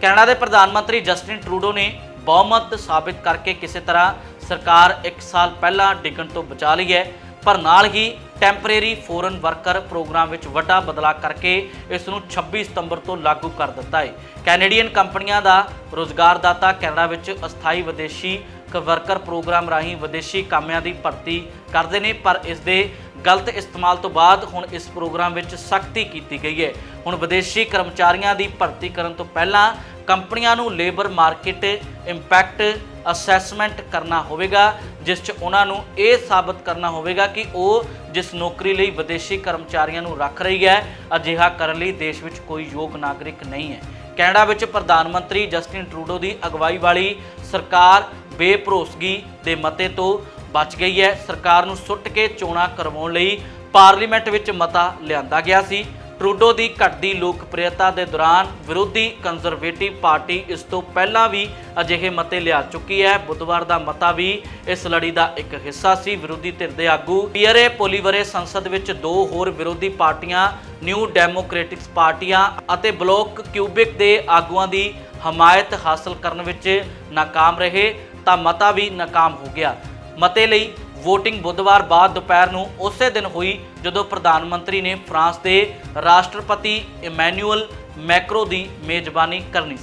Canada ਦੇ ਪ੍ਰਧਾਨ ਮੰਤਰੀ ਜਸਟਿਨ ਟਰੂਡੋ ਨੇ ਬਹੁਮਤ ਸਾਬਿਤ ਕਰਕੇ ਕਿਸੇ ਤਰ੍ਹਾਂ ਸਰਕਾਰ 1 ਸਾਲ ਪਹਿਲਾਂ ਡਿੱਗਣ ਤੋਂ ਬਚਾ ਲਈ ਹੈ, ਪਰ ਨਾਲ ਹੀ ਟੈਂਪਰੇਰੀ ਫੋਰਨ ਵਰਕਰ ਪ੍ਰੋਗਰਾਮ ਵਿੱਚ ਵੱਡਾ ਬਦਲਾਅ ਕਰਕੇ ਇਸ ਨੂੰ 26 ਸਤੰਬਰ ਤੋਂ ਲਾਗੂ ਕਰ ਦਿੱਤਾ ਹੈ। ਕੈਨੇਡੀਅਨ ਕੰਪਨੀਆਂ ਦਾ ਰੋਜ਼ਗਾਰਦਾਤਾ ਕੈਨੇਡਾ ਵਿੱਚ ਅਸਥਾਈ ਵਿਦੇਸ਼ੀ ਕ ਵਰਕਰ ਪ੍ਰੋਗਰਾਮ ਰਾਹੀਂ ਵਿਦੇਸ਼ੀ ਕਾਮਿਆਂ ਦੀ ਭਰਤੀ ਕਰਦੇ ਨੇ, ਪਰ ਇਸ ਦੇ ਗਲਤ ਇਸਤੇਮਾਲ ਤੋਂ ਬਾਅਦ ਹੁਣ ਇਸ ਪ੍ਰੋਗਰਾਮ ਵਿੱਚ ਸਖਤੀ ਕੀਤੀ ਗਈ ਹੈ। ਹੁਣ ਵਿਦੇਸ਼ੀ ਕਰਮਚਾਰੀਆਂ ਦੀ ਭਰਤੀ ਕਰਨ ਤੋਂ ਪਹਿਲਾਂ ਕੰਪਨੀਆਂ ਨੂੰ ਲੇਬਰ ਮਾਰਕੀਟ ਇੰਪੈਕਟ ਅਸੈਸਮੈਂਟ ਕਰਨਾ ਹੋਵੇਗਾ, ਜਿਸ 'ਚ ਉਹਨਾਂ ਨੂੰ ਇਹ ਸਾਬਤ ਕਰਨਾ ਹੋਵੇਗਾ ਕਿ ਉਹ ਜਿਸ ਨੌਕਰੀ ਲਈ ਵਿਦੇਸ਼ੀ ਕਰਮਚਾਰੀਆਂ ਨੂੰ ਰੱਖ ਰਹੀ ਹੈ, ਅਜਿਹਾ ਕਰਨ ਲਈ ਦੇਸ਼ ਵਿੱਚ ਕੋਈ ਯੋਗ ਨਾਗਰਿਕ ਨਹੀਂ ਹੈ। ਕੈਨੇਡਾ ਵਿੱਚ ਪ੍ਰਧਾਨ ਮੰਤਰੀ ਜਸਟਿਨ ਟਰੂਡੋ ਦੀ ਅਗਵਾਈ ਵਾਲੀ ਸਰਕਾਰ ਬੇਭਰੋਸਗੀ ਦੇ ਮਤੇ ਤੋਂ ਬਚ ਗਈ ਹੈ। ਸਰਕਾਰ ਨੂੰ ਸੁੱਟ ਕੇ ਚੋਣਾਂ ਕਰਵਾਉਣ ਲਈ ਪਾਰਲੀਮੈਂਟ ਵਿੱਚ ਮਤਾ ਲਿਆਂਦਾ ਗਿਆ ਸੀ। ਟਰੂਡੋ ਦੀ ਘਟਦੀ ਲੋਕਪ੍ਰਿਯਤਾ ਦੇ ਦੌਰਾਨ ਵਿਰੋਧੀ ਕੰਜ਼ਰਵੇਟਿਵ ਪਾਰਟੀ ਇਸ ਤੋਂ ਪਹਿਲਾਂ ਵੀ ਅਜਿਹੇ ਮਤੇ ਲਿਆ ਚੁੱਕੀ ਹੈ। ਬੁੱਧਵਾਰ ਦਾ ਮਤਾ ਵੀ ਇਸ ਲੜੀ ਦਾ ਇੱਕ ਹਿੱਸਾ ਸੀ। ਵਿਰੋਧੀ ਧਿਰ ਦੇ ਆਗੂ ਪੀਅਰੇ ਪੋਲੀਵਰੇ ਸੰਸਦ ਵਿੱਚ ਦੋ ਹੋਰ ਵਿਰੋਧੀ ਪਾਰਟੀਆਂ, ਨਿਊ ਡੈਮੋਕ੍ਰੈਟਿਕਸ ਪਾਰਟੀਆਂ ਅਤੇ ਬਲੋਕ ਕਿਊਬਿਕ ਦੇ ਆਗੂਆਂ ਦੀ ਹਮਾਇਤ ਹਾਸਲ ਕਰਨ ਵਿੱਚ ਨਾਕਾਮ ਰਹੇ ਤਾਂ ਮਤਾ ਵੀ ਨਾਕਾਮ ਹੋ ਗਿਆ। ਮਤੇ ਲਈ VOTING ਬੁੱਧਵਾਰ ਬਾਅਦ ਦੁਪਹਿਰ ਨੂੰ ਉਸੇ ਦਿਨ ਹੋਈ ਜਦੋਂ ਪ੍ਰਧਾਨ ਮੰਤਰੀ ਨੇ ਫਰਾਂਸ ਦੇ ਰਾਸ਼ਟਰਪਤੀ ਇਮੈਨੂਅਲ ਮੈਕਰੋ ਦੀ ਮੇਜ਼ਬਾਨੀ ਕਰਨੀ ਸੀ।